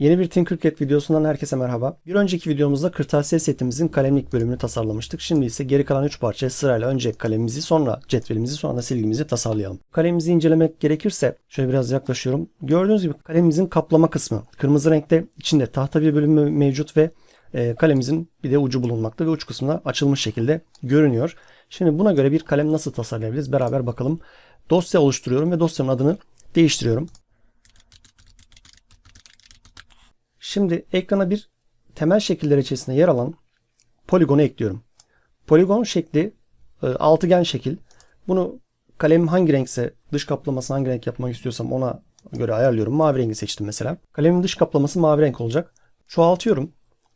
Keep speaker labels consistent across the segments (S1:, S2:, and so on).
S1: Yeni bir Tinkercad videosundan herkese merhaba. Bir önceki videomuzda kırtasiye setimizin kalemlik bölümünü tasarlamıştık. Şimdi ise geri kalan 3 parçaya sırayla önce kalemimizi sonra cetvelimizi sonra da silgimizi tasarlayalım. Kalemimizi incelemek gerekirse şöyle biraz yaklaşıyorum. Gördüğünüz gibi kalemimizin kaplama kısmı kırmızı renkte içinde tahta bir bölümü mevcut ve e, kalemimizin bir de ucu bulunmakta ve uç kısmına açılmış şekilde görünüyor. Şimdi buna göre bir kalem nasıl tasarlayabiliriz beraber bakalım. Dosya oluşturuyorum ve dosyanın adını değiştiriyorum. Şimdi ekrana bir temel şekiller içerisinde yer alan poligonu ekliyorum. Poligon şekli e, altıgen şekil. Bunu kalemim hangi renkse dış kaplamasını hangi renk yapmak istiyorsam ona göre ayarlıyorum. Mavi rengi seçtim mesela. Kalemin dış kaplaması mavi renk olacak. Çoğaltıyorum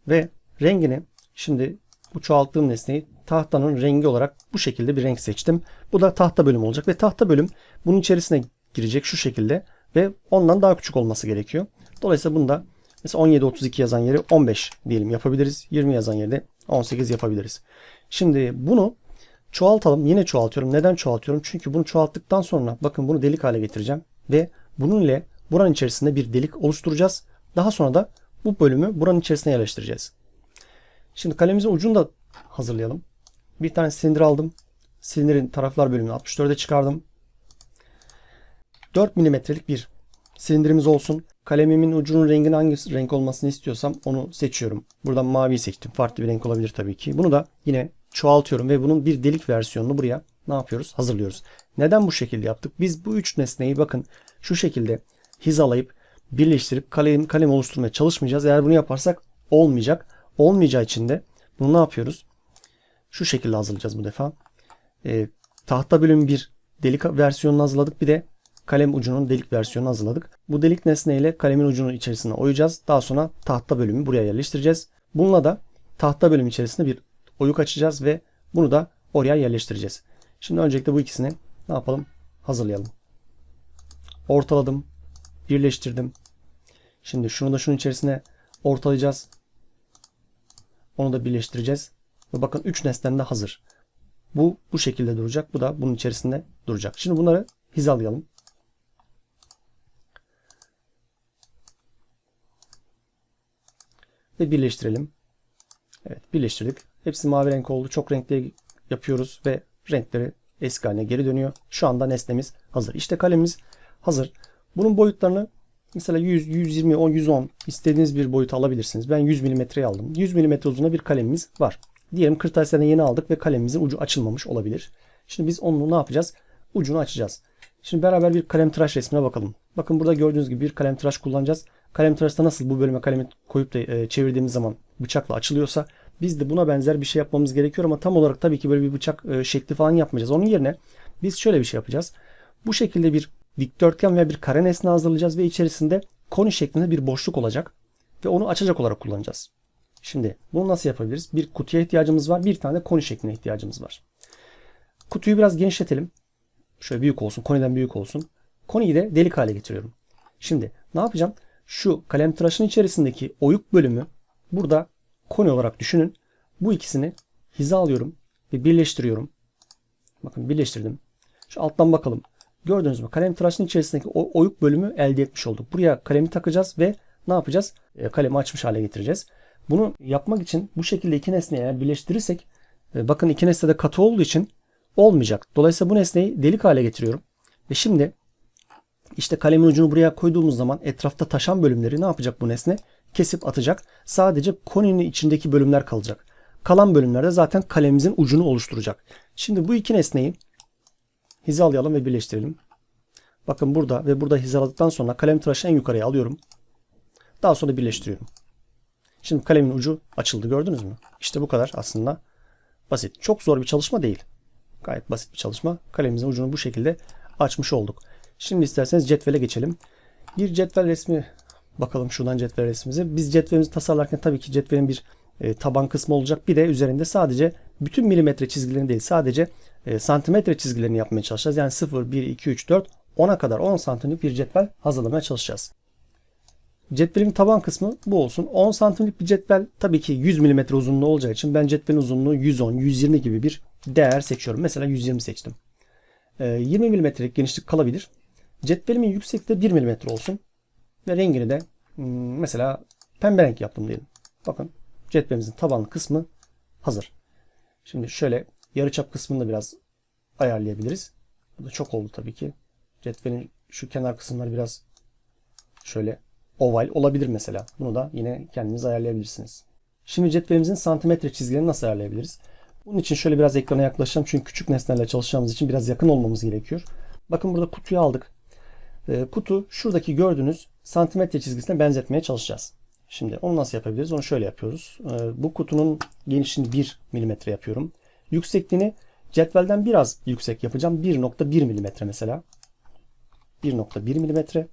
S1: ve rengini şimdi bu çoğalttığım nesneyi tahtanın rengi olarak bu şekilde bir renk seçtim. Bu da tahta bölüm olacak ve tahta bölüm bunun içerisine girecek şu şekilde ve ondan daha küçük olması gerekiyor. Dolayısıyla bunu da Mesela 17-32 yazan yeri 15 diyelim yapabiliriz. 20 yazan yerde 18 yapabiliriz. Şimdi bunu çoğaltalım. Yine çoğaltıyorum. Neden çoğaltıyorum? Çünkü bunu çoğalttıktan sonra bakın bunu delik hale getireceğim. Ve bunun ile buranın içerisinde bir delik oluşturacağız. Daha sonra da bu bölümü buranın içerisine yerleştireceğiz. Şimdi kalemimizin ucunu da hazırlayalım. Bir tane silindir aldım. Silindirin taraflar bölümünü 64'e çıkardım. 4 milimetrelik bir silindirimiz olsun. Kalemimin ucunun renginin hangi renk olmasını istiyorsam onu seçiyorum. Buradan maviyi seçtim. Farklı bir renk olabilir tabii ki. Bunu da yine çoğaltıyorum ve bunun bir delik versiyonunu buraya ne yapıyoruz? Hazırlıyoruz. Neden bu şekilde yaptık? Biz bu üç nesneyi bakın şu şekilde hizalayıp birleştirip kalem, kalem oluşturmaya çalışmayacağız. Eğer bunu yaparsak olmayacak. Olmayacağı için de bunu ne yapıyoruz? Şu şekilde hazırlayacağız bu defa. Ee, tahta bölümü bir delik versiyonunu hazırladık. Bir de kalem ucunun delik versiyonunu hazırladık. Bu delik nesneyle kalemin ucunu içerisine oyacağız. Daha sonra tahta bölümü buraya yerleştireceğiz. Bununla da tahta bölümü içerisinde bir oyuk açacağız ve bunu da oraya yerleştireceğiz. Şimdi öncelikle bu ikisini ne yapalım? Hazırlayalım. Ortaladım. Birleştirdim. Şimdi şunu da şunun içerisine ortalayacağız. Onu da birleştireceğiz. Ve bakın 3 nesnen de hazır. Bu bu şekilde duracak. Bu da bunun içerisinde duracak. Şimdi bunları hizalayalım. Ve birleştirelim. Evet birleştirdik. Hepsi mavi renk oldu. Çok renkli yapıyoruz ve renkleri eski haline geri dönüyor. Şu anda nesnemiz hazır. İşte kalemimiz hazır. Bunun boyutlarını mesela 100, 120, 10, 110 istediğiniz bir boyut alabilirsiniz. Ben 100 mm'ye aldım. 100 mm uzunluğunda bir kalemimiz var. Diyelim kırtasiyeden yeni aldık ve kalemimizin ucu açılmamış olabilir. Şimdi biz onu ne yapacağız? Ucunu açacağız. Şimdi beraber bir kalem tıraş resmine bakalım. Bakın burada gördüğünüz gibi bir kalem tıraş kullanacağız. Kalem tıraşta nasıl bu bölüme kalemi koyup da e, çevirdiğimiz zaman bıçakla açılıyorsa biz de buna benzer bir şey yapmamız gerekiyor ama tam olarak tabii ki böyle bir bıçak e, şekli falan yapmayacağız. Onun yerine biz şöyle bir şey yapacağız. Bu şekilde bir dikdörtgen veya bir kare nesne hazırlayacağız ve içerisinde koni şeklinde bir boşluk olacak ve onu açacak olarak kullanacağız. Şimdi bunu nasıl yapabiliriz? Bir kutuya ihtiyacımız var. Bir tane koni şekline ihtiyacımız var. Kutuyu biraz genişletelim. Şöyle büyük olsun. Koniden büyük olsun. Koniyi de delik hale getiriyorum. Şimdi ne yapacağım? Şu kalem tıraşın içerisindeki oyuk bölümü burada koni olarak düşünün. Bu ikisini hiza alıyorum ve birleştiriyorum. Bakın birleştirdim. Şu alttan bakalım. Gördünüz mü? Kalem tıraşın içerisindeki o oyuk bölümü elde etmiş olduk. Buraya kalemi takacağız ve ne yapacağız? E, kalemi açmış hale getireceğiz. Bunu yapmak için bu şekilde iki nesneyi eğer birleştirirsek e, bakın iki nesne de katı olduğu için olmayacak. Dolayısıyla bu nesneyi delik hale getiriyorum. Ve şimdi işte kalemin ucunu buraya koyduğumuz zaman etrafta taşan bölümleri ne yapacak bu nesne? Kesip atacak. Sadece koninin içindeki bölümler kalacak. Kalan bölümlerde zaten kalemimizin ucunu oluşturacak. Şimdi bu iki nesneyi hizalayalım ve birleştirelim. Bakın burada ve burada hizaladıktan sonra kalem tıraşı en yukarıya alıyorum. Daha sonra birleştiriyorum. Şimdi kalemin ucu açıldı gördünüz mü? İşte bu kadar aslında basit. Çok zor bir çalışma değil. Gayet basit bir çalışma. Kalemimizin ucunu bu şekilde açmış olduk. Şimdi isterseniz cetvele geçelim. Bir cetvel resmi bakalım şuradan cetvel resmimize. Biz cetvelimizi tasarlarken tabii ki cetvelin bir e, taban kısmı olacak. Bir de üzerinde sadece bütün milimetre çizgilerini değil sadece e, santimetre çizgilerini yapmaya çalışacağız. Yani 0, 1, 2, 3, 4, 10'a kadar 10 santimlik bir cetvel hazırlamaya çalışacağız. Cetvelin taban kısmı bu olsun. 10 santimlik bir cetvel tabii ki 100 mm uzunluğu olacağı için ben cetvelin uzunluğu 110, 120 gibi bir değer seçiyorum. Mesela 120 seçtim. 20 e, mm'lik genişlik kalabilir. Cetvelimin yüksekliği 1 mm olsun. Ve rengini de Hmm, mesela pembe renk yaptım diyelim. Bakın cetvelimizin taban kısmı hazır. Şimdi şöyle yarıçap kısmını da biraz ayarlayabiliriz. Bu da çok oldu tabii ki. Cetvelin şu kenar kısımları biraz şöyle oval olabilir mesela. Bunu da yine kendiniz ayarlayabilirsiniz. Şimdi cetvelimizin santimetre çizgilerini nasıl ayarlayabiliriz? Bunun için şöyle biraz ekrana yaklaşacağım. Çünkü küçük nesnelerle çalışacağımız için biraz yakın olmamız gerekiyor. Bakın burada kutuyu aldık. Ee, kutu şuradaki gördüğünüz santimetre çizgisine benzetmeye çalışacağız. Şimdi onu nasıl yapabiliriz? Onu şöyle yapıyoruz. Ee, bu kutunun genişliğini 1 mm yapıyorum. Yüksekliğini cetvelden biraz yüksek yapacağım. 1.1 mm mesela. 1.1 mm.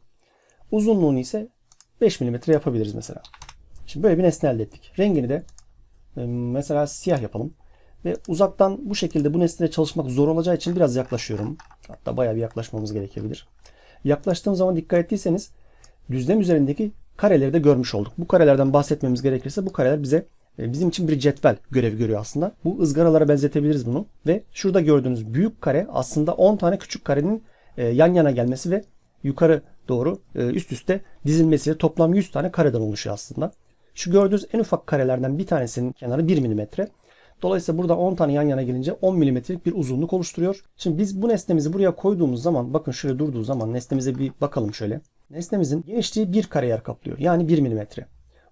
S1: Uzunluğunu ise 5 mm yapabiliriz mesela. Şimdi böyle bir nesne elde ettik. Rengini de e, mesela siyah yapalım. Ve uzaktan bu şekilde bu nesneye çalışmak zor olacağı için biraz yaklaşıyorum. Hatta bayağı bir yaklaşmamız gerekebilir. Yaklaştığım zaman dikkat ettiyseniz düzlem üzerindeki kareleri de görmüş olduk. Bu karelerden bahsetmemiz gerekirse bu kareler bize e, bizim için bir cetvel görevi görüyor aslında. Bu ızgaralara benzetebiliriz bunu. Ve şurada gördüğünüz büyük kare aslında 10 tane küçük karenin e, yan yana gelmesi ve yukarı doğru e, üst üste dizilmesiyle toplam 100 tane kareden oluşuyor aslında. Şu gördüğünüz en ufak karelerden bir tanesinin kenarı 1 mm. Dolayısıyla burada 10 tane yan yana gelince 10 mm'lik bir uzunluk oluşturuyor. Şimdi biz bu nesnemizi buraya koyduğumuz zaman bakın şöyle durduğu zaman nesnemize bir bakalım şöyle. Nesnemizin genişliği 1 kare kaplıyor. Yani 1 mm.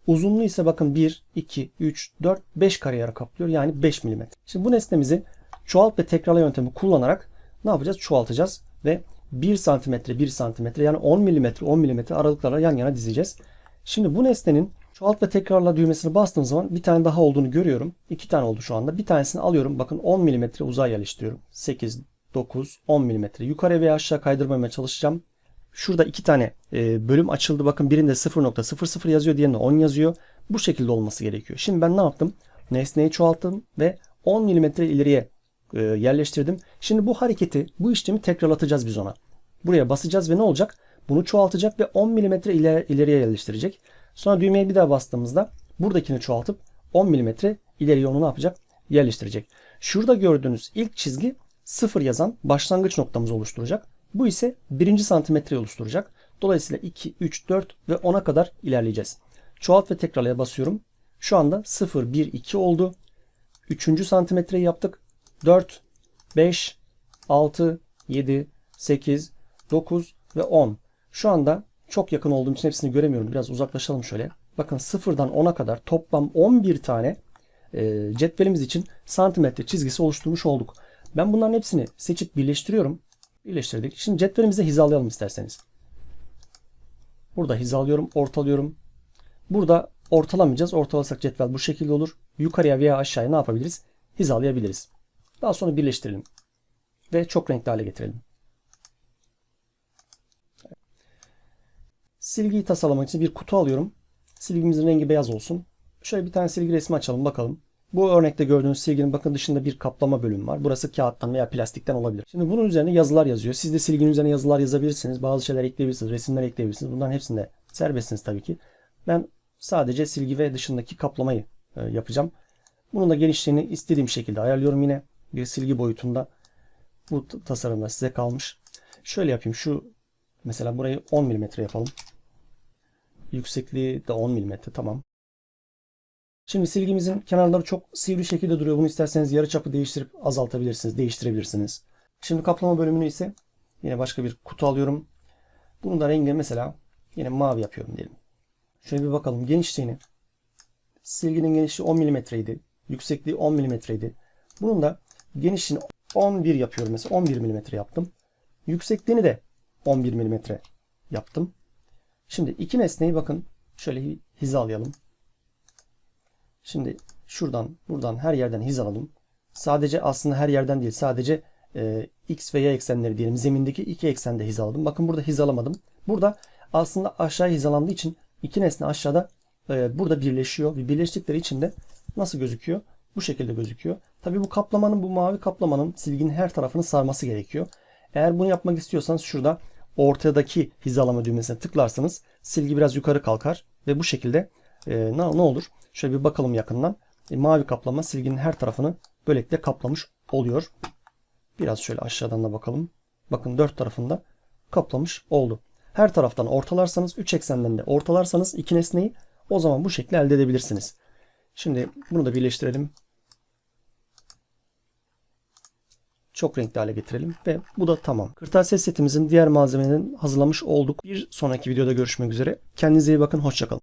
S1: Uzunluğu ise bakın 1, 2, 3, 4, 5 kare kaplıyor. Yani 5 mm. Şimdi bu nesnemizi çoğalt ve tekrarla yöntemi kullanarak ne yapacağız? Çoğaltacağız ve 1 cm 1 cm yani 10 mm 10 mm aralıklarla yan yana dizeceğiz. Şimdi bu nesnenin Çoğalt ve tekrarla düğmesini bastığım zaman bir tane daha olduğunu görüyorum. İki tane oldu şu anda. Bir tanesini alıyorum. Bakın 10 mm uzay yerleştiriyorum. 8, 9, 10 mm. Yukarı veya aşağı kaydırmamaya çalışacağım. Şurada iki tane e, bölüm açıldı. Bakın birinde 0.00 yazıyor. Diğerinde 10 yazıyor. Bu şekilde olması gerekiyor. Şimdi ben ne yaptım? Nesneyi çoğalttım ve 10 mm ileriye e, yerleştirdim. Şimdi bu hareketi, bu işlemi tekrarlatacağız biz ona. Buraya basacağız ve ne olacak? Bunu çoğaltacak ve 10 mm ileriye yerleştirecek. Sonra düğmeye bir daha bastığımızda buradakini çoğaltıp 10 mm ileriye onu ne yapacak? Yerleştirecek. Şurada gördüğünüz ilk çizgi 0 yazan başlangıç noktamızı oluşturacak. Bu ise birinci santimetreyi oluşturacak. Dolayısıyla 2, 3, 4 ve 10'a kadar ilerleyeceğiz. Çoğalt ve tekrarlaya basıyorum. Şu anda 0, 1, 2 oldu. 3. santimetreyi yaptık. 4, 5, 6, 7, 8, 9 ve 10. Şu anda çok yakın olduğum için hepsini göremiyorum. Biraz uzaklaşalım şöyle. Bakın sıfırdan 10'a kadar toplam 11 tane e, cetvelimiz için santimetre çizgisi oluşturmuş olduk. Ben bunların hepsini seçip birleştiriyorum. Birleştirdik. Şimdi cetvelimizi hizalayalım isterseniz. Burada hizalıyorum, ortalıyorum. Burada ortalamayacağız. Ortalasak cetvel bu şekilde olur. Yukarıya veya aşağıya ne yapabiliriz? Hizalayabiliriz. Daha sonra birleştirelim. Ve çok renkli hale getirelim. Silgiyi tasarlamak için bir kutu alıyorum. Silgimizin rengi beyaz olsun. Şöyle bir tane silgi resmi açalım bakalım. Bu örnekte gördüğünüz silginin bakın dışında bir kaplama bölümü var. Burası kağıttan veya plastikten olabilir. Şimdi bunun üzerine yazılar yazıyor. Siz de silginin üzerine yazılar yazabilirsiniz. Bazı şeyler ekleyebilirsiniz. Resimler ekleyebilirsiniz. Bunların hepsinde serbestsiniz tabii ki. Ben sadece silgi ve dışındaki kaplamayı e, yapacağım. Bunun da genişliğini istediğim şekilde ayarlıyorum yine. Bir silgi boyutunda. Bu tasarımda size kalmış. Şöyle yapayım. Şu mesela burayı 10 mm yapalım. Yüksekliği de 10 mm tamam. Şimdi silgimizin kenarları çok sivri şekilde duruyor. Bunu isterseniz yarı çapı değiştirip azaltabilirsiniz, değiştirebilirsiniz. Şimdi kaplama bölümünü ise yine başka bir kutu alıyorum. Bunu da rengi mesela yine mavi yapıyorum diyelim. Şöyle bir bakalım genişliğini. Silginin genişliği 10 mm idi. Yüksekliği 10 mm idi. Bunun da genişliğini 11 yapıyorum mesela 11 mm yaptım. Yüksekliğini de 11 mm yaptım. Şimdi iki nesneyi bakın şöyle hizalayalım. Şimdi şuradan buradan her yerden hizalalım. Sadece aslında her yerden değil sadece e, x ve y eksenleri diyelim. Zemindeki iki eksende hizaladım. Bakın burada hizalamadım. Burada aslında aşağı hizalandığı için iki nesne aşağıda e, burada birleşiyor. Ve birleştikleri için de nasıl gözüküyor? Bu şekilde gözüküyor. Tabi bu kaplamanın bu mavi kaplamanın silginin her tarafını sarması gerekiyor. Eğer bunu yapmak istiyorsanız şurada ortadaki hizalama düğmesine tıklarsanız silgi biraz yukarı kalkar ve bu şekilde e, ne, ne olur? Şöyle bir bakalım yakından. E, mavi kaplama silginin her tarafını böylelikle kaplamış oluyor. Biraz şöyle aşağıdan da bakalım. Bakın dört tarafında kaplamış oldu. her taraftan ortalarsanız 3 eksenden de ortalarsanız iki nesneyi o zaman bu şekli elde edebilirsiniz. Şimdi bunu da birleştirelim. Çok renkli hale getirelim ve bu da tamam. Kırtasiye setimizin diğer malzemelerini hazırlamış olduk. Bir sonraki videoda görüşmek üzere. Kendinize iyi bakın. Hoşçakalın.